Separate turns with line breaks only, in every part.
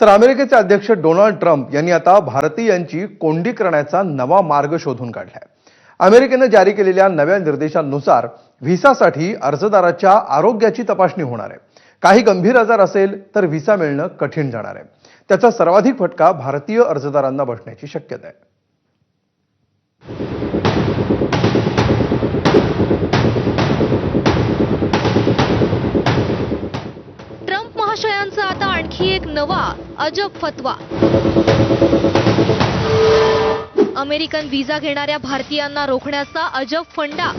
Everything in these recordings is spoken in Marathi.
तर अमेरिकेचे अध्यक्ष डोनाल्ड ट्रम्प यांनी आता भारतीयांची कोंडी करण्याचा नवा मार्ग शोधून काढलाय. अमेरिकेनं जारी केलेल्या नव्या निर्देशांनुसार व्हिसासाठी अर्जदाराच्या आरोग्याची तपासणी होणार आहे. काही गंभीर आजार असेल तर व्हिसा मिळणं कठीण जाणार आहे. त्याचा सर्वाधिक फटका भारतीय अर्जदारांना बसण्याची शक्यता आहे.
महाशयांचा आता आणखी एक नवा अजब फतवा. अमेरिकन व्हिसा घेणाऱ्या भारतीयांना रोखण्याचा अजब फंडा.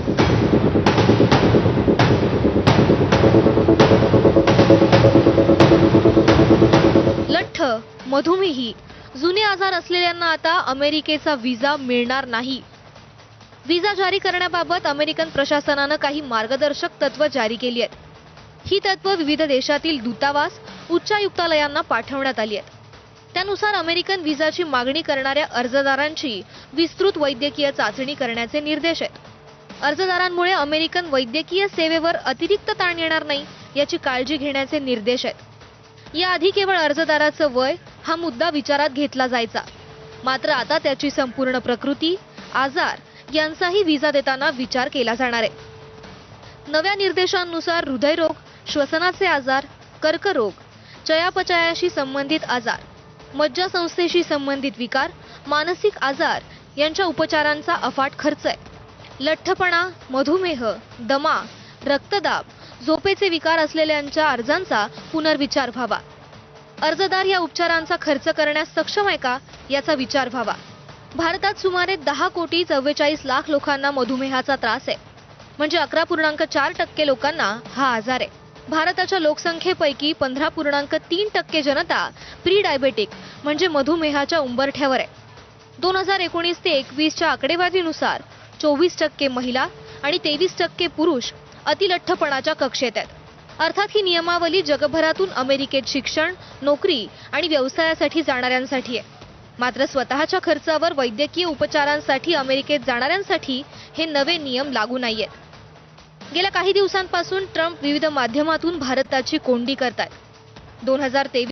लठ्ठ मधुमेही. जुने आजार असलेल्यांना आता अमेरिकेचा व्हिसा मिळणार नाही. व्हिसा जारी करण्याबाबत अमेरिकन प्रशासनानं काही मार्गदर्शक तत्व जारी केली आहेत. ही तत्व विविध देशातील दूतावास उच्चायुक्तालयांना पाठवण्यात आली आहेत. त्यानुसार अमेरिकन व्हिसाची मागणी करणाऱ्या अर्जदारांची विस्तृत वैद्यकीय चाचणी करण्याचे निर्देश आहेत. अर्जदारांमुळे अमेरिकन वैद्यकीय सेवेवर अतिरिक्त ताण येणार नाही याची काळजी घेण्याचे निर्देश आहेत. याआधी केवळ अर्जदाराचं वय हा मुद्दा विचारात घेतला जायचा. मात्र आता त्याची संपूर्ण प्रकृती आजार यांचाही व्हिसा देताना विचार केला जाणार आहे. नव्या निर्देशांनुसार हृदयरोग श्वसनाचे आजार कर्करोग चयापचयाशी संबंधित आजार मज्जासंस्थेशी संबंधित विकार मानसिक आजार यांच्या उपचारांचा अफाट खर्च आहे. लठ्ठपणा मधुमेह दमा रक्तदाब झोपेचे विकार असलेल्यांच्या अर्जांचा पुनर्विचार व्हावा. अर्जदार या उपचारांचा खर्च करण्यास सक्षम आहे का याचा विचार व्हावा. भारतात सुमारे दहा कोटी चव्वेचाळीस लाख लोकांना मधुमेहाचा त्रास आहे. म्हणजे अकरा पूर्णांक चार टक्के लोकांना हा आजार आहे. भारताच्या लोकसंख्येपैकी पंधरा पूर्णांक तीन टक्के जनता प्री डायबेटिक म्हणजे मधुमेहाच्या उंबरठ्यावर आहे. दोन हजार एकोणीस ते एकवीसच्या आकडेवारीनुसार चोवीस टक्के महिला आणि तेवीस टक्के पुरुष अतिलठ्ठपणाच्या कक्षेत आहेत. अर्थात ही नियमावली जगभरातून अमेरिकेत शिक्षण नोकरी आणि व्यवसायासाठी जाणाऱ्यांसाठी आहे. मात्र स्वतःच्या खर्चावर वैद्यकीय उपचारांसाठी अमेरिकेत जाणाऱ्यांसाठी हे नवे नियम लागू नाही आहेत गेल्या काही दिवसांपासून ट्रम्प विविध माध्यमातून भारताची कोंडी करतायत. दोन हजार तेवीस